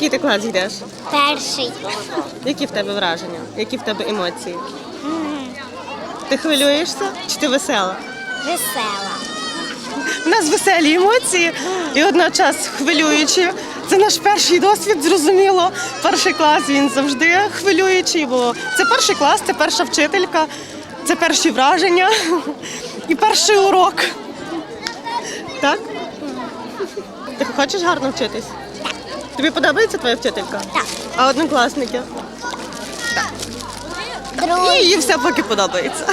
Який ти клас йдеш? Перший. Які в тебе враження? Які в тебе емоції? Ти хвилюєшся чи ти весела? Весела. У нас веселі емоції і одночас хвилюючі. Це наш перший досвід, зрозуміло. Перший клас він завжди хвилюючий, бо це перший клас, це перша вчителька, це перші враження і перший урок. Так? Ти хочеш гарно вчитись? Тобі подобається твоя вчителька? Так. А однокласники? І їй все поки подобається.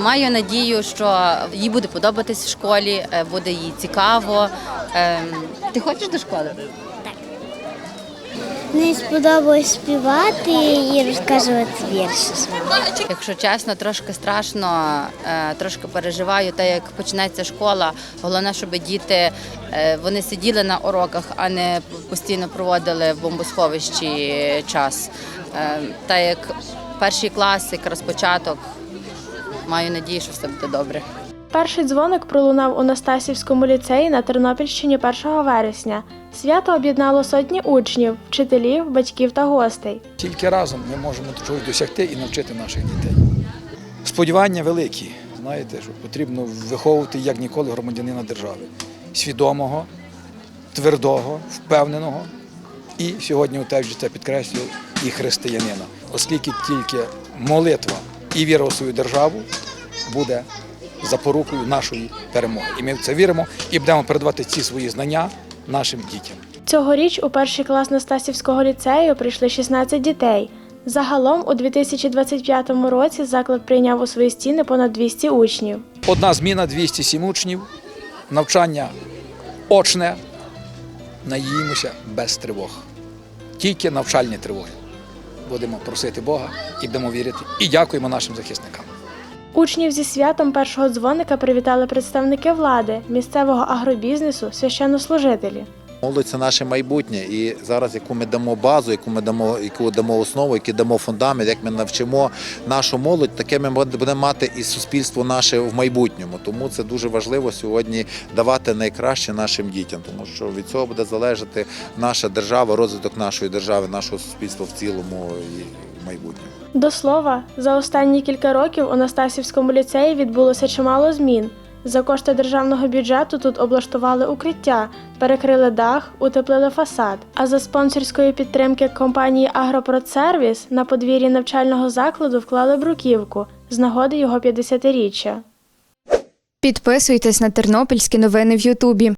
Маю надію, що їй буде подобатись в школі, е, буде їй цікаво. Ем, Ти хочеш до школи? Мені сподобалось співати і розказувати вірші. Якщо чесно, трошки страшно, е, трошки переживаю, та як почнеться школа. Головне, щоб діти е, вони сиділи на уроках, а не постійно проводили в бомбосховищі час. Е, Та як перший клас, якраз початок, маю надію, що все буде добре. Перший дзвоник пролунав у Настасівському ліцеї на Тернопільщині 1 вересня. Свято об'єднало сотні учнів, вчителів, батьків та гостей. Тільки разом ми можемо чогось досягти і навчити наших дітей. Сподівання великі. Знаєте, що потрібно виховувати як ніколи громадянина держави. Свідомого, твердого, впевненого. І сьогодні теж це підкреслюю і християнина, оскільки тільки молитва і віра у свою державу буде запорукою нашої перемоги. І ми в це віримо і будемо передавати ці свої знання нашим дітям. Цьогоріч у перший клас Настасівського ліцею прийшли 16 дітей. Загалом у 2025 році заклад прийняв у свої стіни понад 200 учнів. Одна зміна 207 учнів, навчання очне, надіємося без тривог. Тільки навчальні тривоги. Будемо просити Бога і будемо вірити. І дякуємо нашим захисникам. Учнів зі святом першого дзвоника привітали представники влади, місцевого агробізнесу, священнослужителі. Молодь це наше майбутнє, і зараз, яку ми дамо базу, яку ми дамо, яку дамо основу, яку дамо фундамент, як ми навчимо нашу молодь, таке ми будемо мати і суспільство наше в майбутньому. Тому це дуже важливо сьогодні давати найкраще нашим дітям, тому що від цього буде залежати наша держава, розвиток нашої держави, нашого суспільства в цілому майбутньому. До слова, за останні кілька років у Настасівському ліцеї відбулося чимало змін. За кошти державного бюджету тут облаштували укриття, перекрили дах, утеплили фасад. А за спонсорської підтримки компанії Агропродсервіс на подвір'ї навчального закладу вклали бруківку з нагоди його 50-річчя. Підписуйтесь на тернопільські новини в Ютубі.